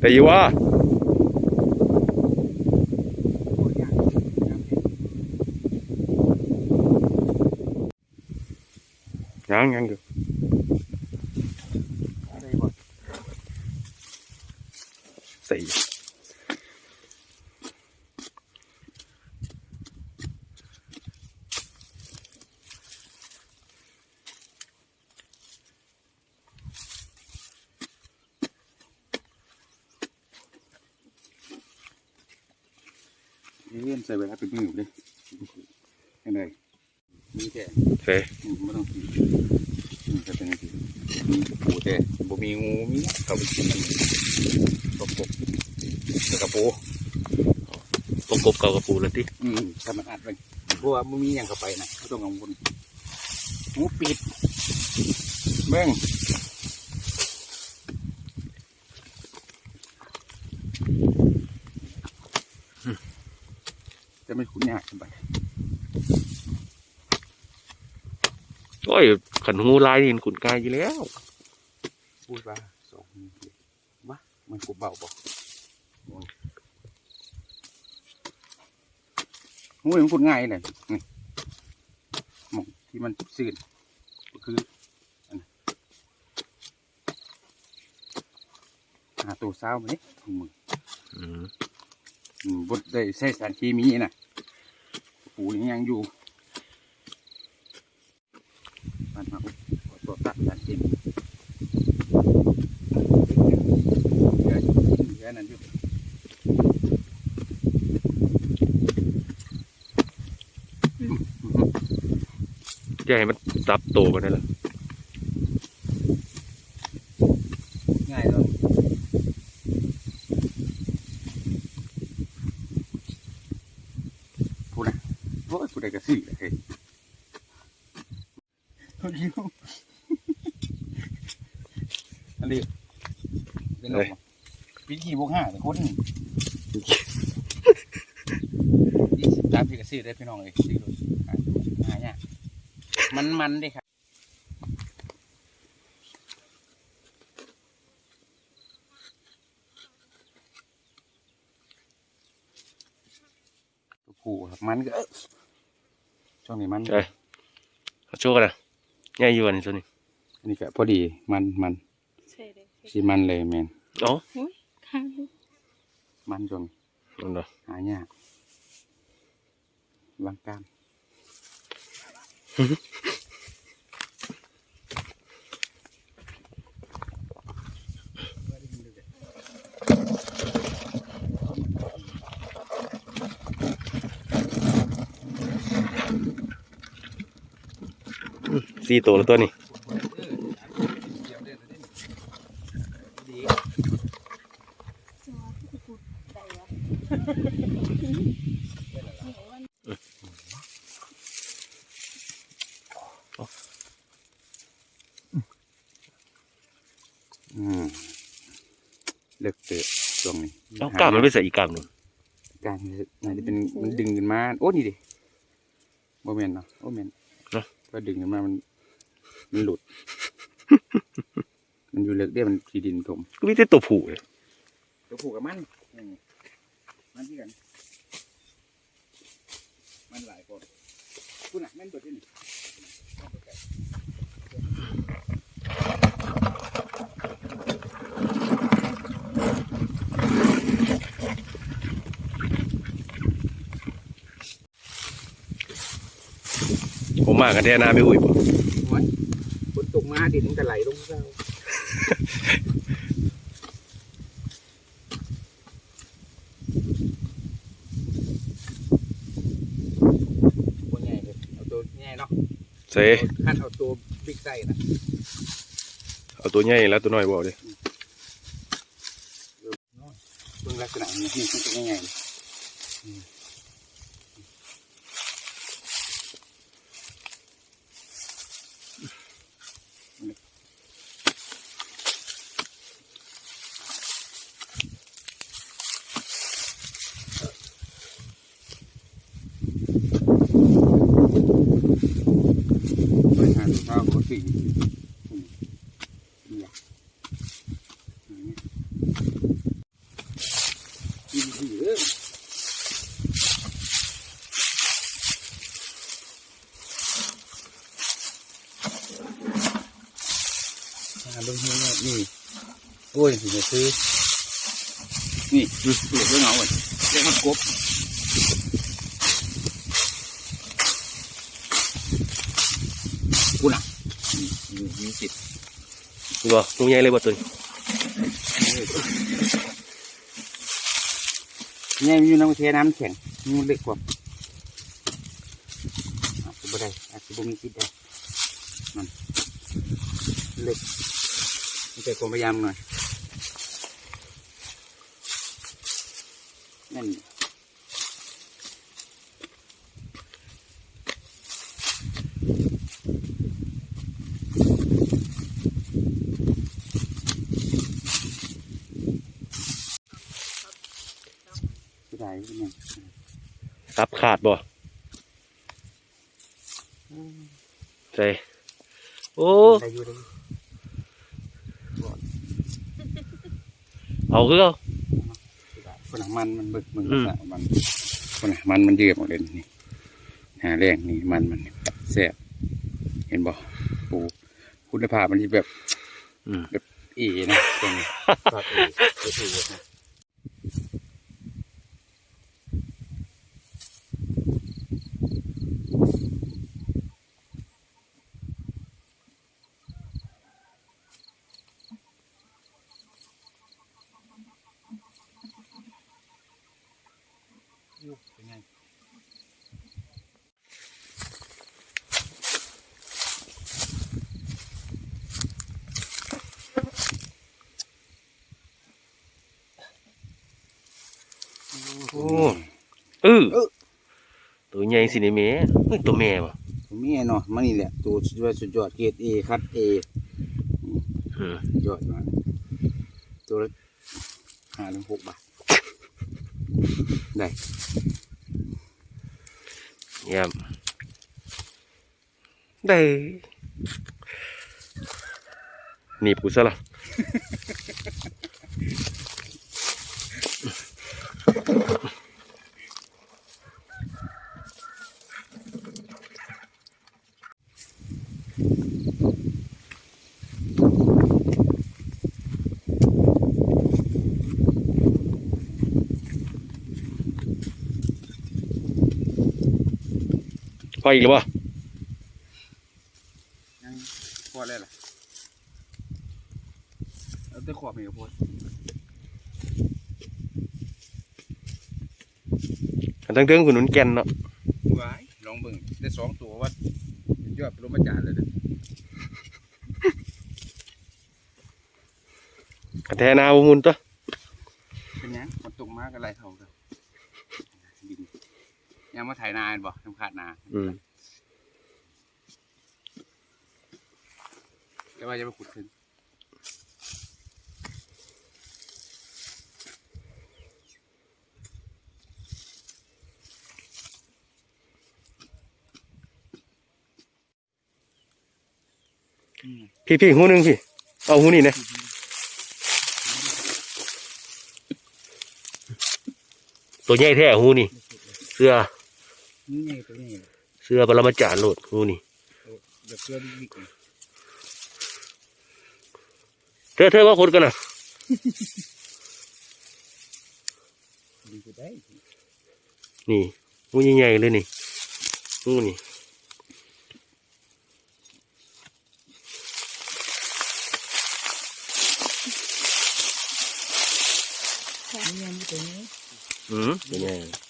แต่ยี่ว่ายังยังอยู่สี่ ส่เวลาเป็นมือเลยยังไงมีแค่เซ่ไม่ต้องกินนี่ก็เป็นอย่างนี้มีปูแต่บ่มีงูมีเขาไปกินมันตกกบแล้วกระปูประกบเก่ากับปูแล้วที่อืมถ้ามันอัดไปเพราะว่ามันมีอย่างเข้าไปนะไม่ต้องกังวลงูปิดเบ้ง จะไม่ขุนยากขึ้นไปโอ้ยขันหูลายนี่ขุนกายอยู่แล้วพูดว่าสองมือเดียววะมันกูเบาบอกโอ้ยมันพูดง่ายเลยนี่หมองที่มันซื่นก็คืออันนั้นหาตัวเศร้าไหมถุงมืออืมอืม บดได้ใช้สารเคมีนะปูยังอยู่มันมาอุดตัวตัดสารเคมีเหลือเหลือนั่นอยู่จะให้มันซับโตมันนั่นแหละ ง่ายเลยพูดนะ โอ้ยพูดได้กระสี่เลยเฮ้ยพูดอยู่อันนี้เป็นลมปีกี่บวกห้าเลยคนยี่สิบตามพี่กระสี่ได้พี่น้องเลยสี่รถหาหาเนี่ยมันมันๆเด้ครับตัวผู้ครับมันก็เอ้อ ช่วงนี้มันใช่เอาโชว์กันนะง่ายอยู่อันนี้ตัวนี้อันนี้ก็พอดีมันมันใช่เลยสีมันเลยแมนเอ๋อข้างลูกมันจนนั่นเนาะหายากวางกล้าม สี่โตแล้วตัวนี้เลิกเตะช่วงนี้เอากล้ามมันไปใส่อีกกล้ามหนึ่งกล้ามนี่น่าจะเป็นมันดึงขึ้นมา โอ้นี่ดิโมเมนต์เนาะโอ้เมนต์ก็ดึงขึ้นมามัน มันหลุด มันอยู่เลิกเดียวมันทีดินถมก็มีแต่ตัวผู้เลยตัวผูกกับมันนี่มันที่กัน มันหลายคนคุณอะแม่นตัวที่นี่ผมมากันแท้หน้าไม่อุ้ยบ่โอ้ยฝนตกมาดินมันจะไหลลงเศร้าตัวใหญ่เลยเอาตัวใหญ่เนาะใส่ขั้นเอาตัวบิ๊กไซส์นะเอาตัวใหญ่แล้วตัวน้อยบ่เลยเบิ่งลักษณะนี้นี่มันจะง่ายๆเลยอืมไปหาข้าวเขา สี่อืมนี่อะอันนี้เด้อหาเบิ่งให้แน่นี่โอ้ยสิจะซื้อนี่ดูเปิดเรื่องเอาไว้เรียกมันกบกูน่ะ นี่สิทธิ์บ่ตัวใหญ่เลยบ่ตัวนี้เนี่ยอยู่น้ำเทน้ำแข็งมันเล็กกว่าอาจจะบ่ได้อาจจะบ่มีคิดได้มันเล็กมันแต่ความพยายามหน่อยนั่น ไม่ได้เป็นไงซับขาดบ่ใส่โอ้ ได้อยู่ได้อยู่เอาคือเอาคนหนังมันมันเบิกมึงอืมสะมันคนหนังมันมันเยือกหมดเลยนี่หาแรงนี่มันมันแซ่บเห็นบ่ปูคุณภาพมันที่แบบอืมอีนะตรงนี้ภาพอีก็ถือนะ อยู่เป็นไงโอ้เออตัวใหญ่สินี่แม่เฮ้ยตัวแม่บ่ผมมีเนาะมันนี่แหละ ตัวสุดยอดสุดยอดเกรดเอคัดเออืมยอดมากตัวละห้าถึงหกบาท ได้เยี่ยมได้หนีบกูซะละพออีกหรือเปล่ายังพอแล้วล่ะเอาแต่ขอบนี่ก็พออันตั้งเทิงคุณนุนแก่นเนาะไว้ลองเบิ่งได้สองตัวว่ายอดปรมาจารย์เลยเด้อกระแทนาบุมุนตัว เป็นหยังมันตกมากันไรเท่ากันดินยัง มาไถนาเห็นบ่ยังขาดนา อืมแต่ว่าจะไปขุดขึ้นอืมพี่พี่หูหนึ่งพี่ เอาหูนี่นะตัวใหญ่แท้หูนี่ เสื้อ นี่ไงตัวนี้เสื้อปรมาจารย์โหลดหูนี่แบบเสื้อบิ๊กๆเลยเธอเธอว่าคนกันนะดีกูได้นี่หูใหญ่ๆเลยนี่หูนี่นี่ยังมีตัวนี้อืมตัวใหญ่เจ้าเกี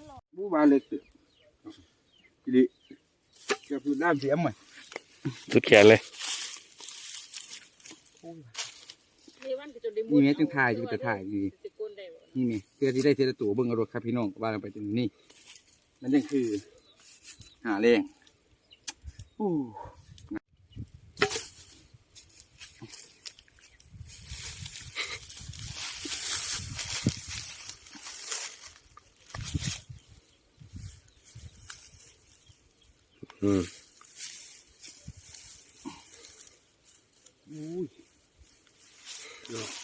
นหลอกบูบาเล็กตึกทีนี้เกือบสุดน้ำเสียมใหม่สุดแขนเลยเลยวันก็จะได้นี่แม่จังถ่ายจังจะถ่ายดีจะโกนได้บ่นี่แม่เพื่อที่ได้เทละตัวเบิ่งเอารถครับพี่น้องว่ากันไปตรงนี้มันยังคือ หาแรงโอ้อืมอุ้ย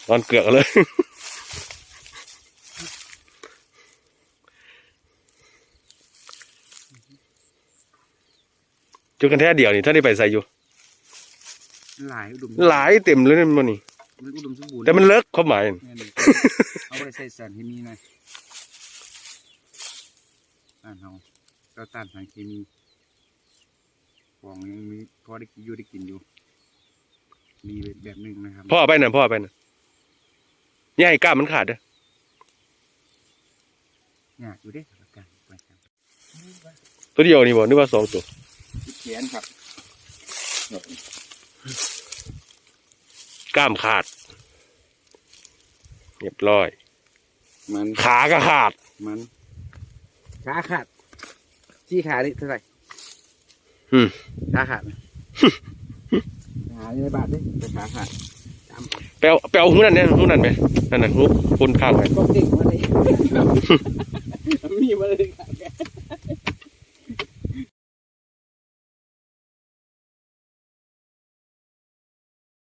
ตอนเกลือกเลย จุดกันแท้เดียวนี่ท่านได้ไปใส่อยู่ หลายอุดมหลายเต็มเลยนี่มันนี่มันอุดมสมบูรณ์แต่มันเลิกความหมายแม่นเลยเอาไปใส่สารเคมีหน่อยต้านเฮาเราต้านสารเคมีของยังมีพอได้กินอยู่ได้กินอยู่ มีแบบหนึ่งนะครับพ่อเอาไปน่ะพ่อเอาไปน่ะอย่าให้กล้ามมันขาดเด้ออยากอยู่เด้ประกันไปครับตัวเดียวนี่บ่นึกว่าสองตัวเขียนครับกล้ามขาด เรียบร้อย มันขาก็ขาด มันขาขาดชี้ขาดิเท่าไหร่อืมขาขาดนะขาอยู่ในบาทดิแต่ขาขาดไปเอาไปเอาหูนั่นเนี่ยหูนั่นไหมนั่นน่ะหูคนข้างไปก็เก่งมาเลยมีมาเลยครับ